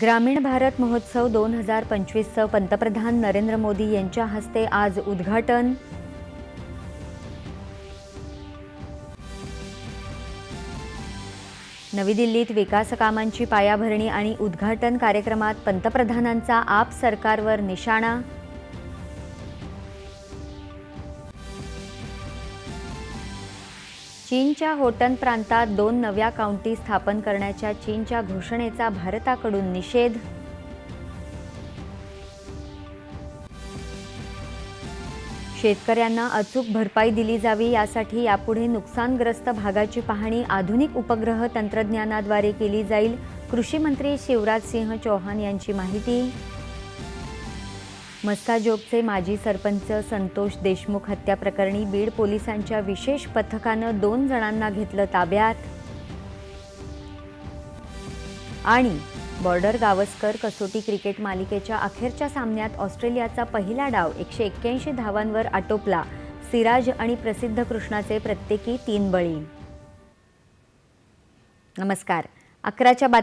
ग्रामीण भारत महोत्सव दोन हजार पंचवीसचं पंतप्रधान नरेंद्र मोदी यांच्या हस्ते आज उद्घाटन. नवी दिल्लीत विकास कामांची पायाभरणी आणि उद्घाटन कार्यक्रमात पंतप्रधानांचा आप सरकारवर निशाणा. चीनच्या होटन प्रांतात दोन नव्या काउंटी स्थापन करण्याच्या चीनच्या घोषणेचा भारताकडून निषेध. शेतकऱ्यांना अचूक भरपाई दिली जावी यासाठी यापुढे नुकसानग्रस्त भागाची पाहणी आधुनिक उपग्रह तंत्रज्ञानाद्वारे केली जाईल. कृषी मंत्री शिवराज सिंह चौहान यांची माहिती. मस्ताजोगचे माजी सरपंच संतोष देशमुख हत्या प्रकरणी बीड पोलिसांच्या विशेष पथकानं दोन जणांना घेतलं ताब्यात. आणि बॉर्डर गावस्कर कसोटी क्रिकेट मालिकेच्या अखेरच्या सामन्यात ऑस्ट्रेलियाचा पहिला डाव एकशे एक्क्याऐंशी धावांवर आटोपला. सिराज आणि प्रसिद्ध कृष्णाचे प्रत्येकी तीन बळी. नमस्कार. अकराच्या बातमी